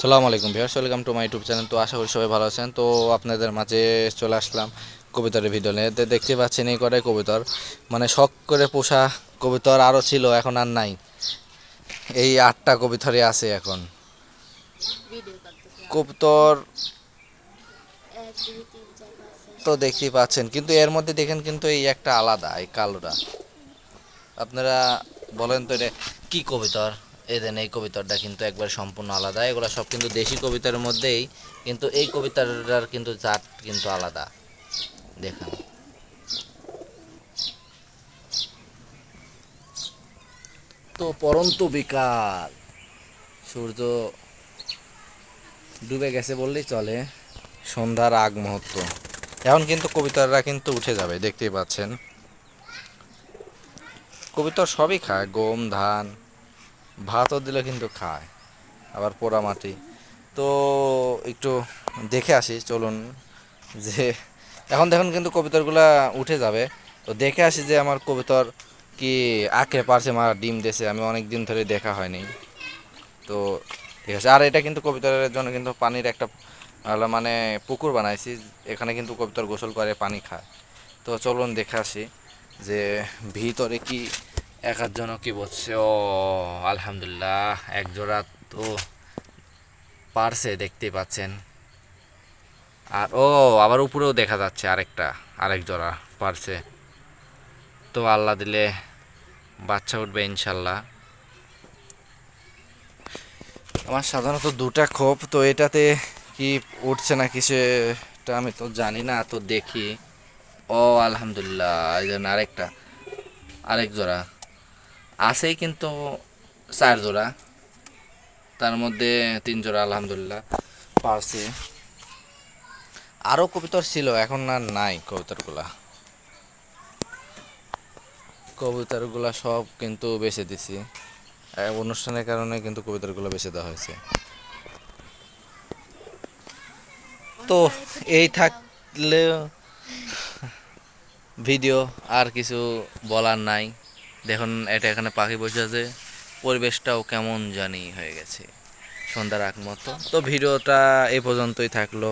সালাম আলাইকুম viewers, welcome to my YouTube channel. তো আশা করি সবাই ভালো আছেন। তো আপনাদের মাঝে চলে আসলাম কবিতরের ভিডিও নিয়ে। দেখতে পাচ্ছেন এই কটাই কবিতর। মানে শখ করে পোষা কবিতর আরও ছিল, এখন আর নাই। এই আটটা কবিতরই আছে এখন। কবিতর তো দেখতেই পাচ্ছেন, কিন্তু এর মধ্যে দেখেন কিন্তু এই একটা আলাদা, এই কালোটা। আপনারা বলেন তো এটা কী কবিতর? এই দেন এই কবিতাটা কিন্তু একবার সম্পূর্ণ আলাদা। এগুলো সব কিন্তু দেশি কবিতার মধ্যেই, কিন্তু এই কবিতাটার কিন্তু জাত কিন্তু আলাদা। দেখেন। তো পরন্ত বিকাল। সূর্য ডুবে গেছে বললেই চলে। সন্ধ্যার আগ মুহূর্ত। এখন কিন্তু কবিতারা কিন্তু উঠে যাবে, দেখতেই পাচ্ছেন। কবিতা সবই খায়, গম, ধান। ভাতও দিলে কিন্তু খায়, আবার পোড়া মাটি। তো একটু দেখে আসি, চলুন যে এখন দেখুন কিন্তু কবিতরগুলা উঠে যাবে। তো দেখে আসি যে আমার কবিতর কি আঁকে পারছে মারা ডিম দেশে আমি অনেক দিন ধরে দেখা হয়নি। তো ঠিক আছে, আর এটা কিন্তু কবিতরের জন্য কিন্তু পানির একটা মানে পুকুর বানাইছি, এখানে কিন্তু কবিতর গোসল করে পানি খায়। তো চলুন দেখে আসি যে ভিতরে কি একার জন্য কি বলছে? ও, আলহামদুলিল্লাহ, এক জোড়া তো পারছে, দেখতেই পাচ্ছেন। আর, ও, আবার উপরেও দেখা যাচ্ছে আরেকটা, আরেক জোড়া পারছে। তো আল্লাহ দিলে বাচ্চা উঠবে ইনশাল্লাহ আমার সাধারণত দুটা খোপ, তো এটাতে কি উঠছে না কি সেটা আমি তো জানি না, তো দেখি। ও, আলহামদুলিল্লাহ, এই জন্য আরেকটা, আরেক জোড়া। আছেই কিন্তু চার জোড়া। তার মধ্যে তিন জোড়া আলহামদুলিল্লাহ পারছে। আরও কবিতর ছিল, এখন আর নাই কবিতরগুলা। কবিতরগুলা সব কিন্তু বেছে দিছি। অনুষ্ঠানের কারণে কিন্তু কবিতাগুলো বেছে দেওয়া হয়েছে। তো এই থাকলে ভিডিও আর কিছু বলার নাই। দেখুন, এটা এখানে পাখি বসে আছে। পরিবেশটাও কেমন জানি হয়ে গেছে। সন্ধ্যার আগ মতো তো ভিডিওটা এই পর্যন্তই থাকল।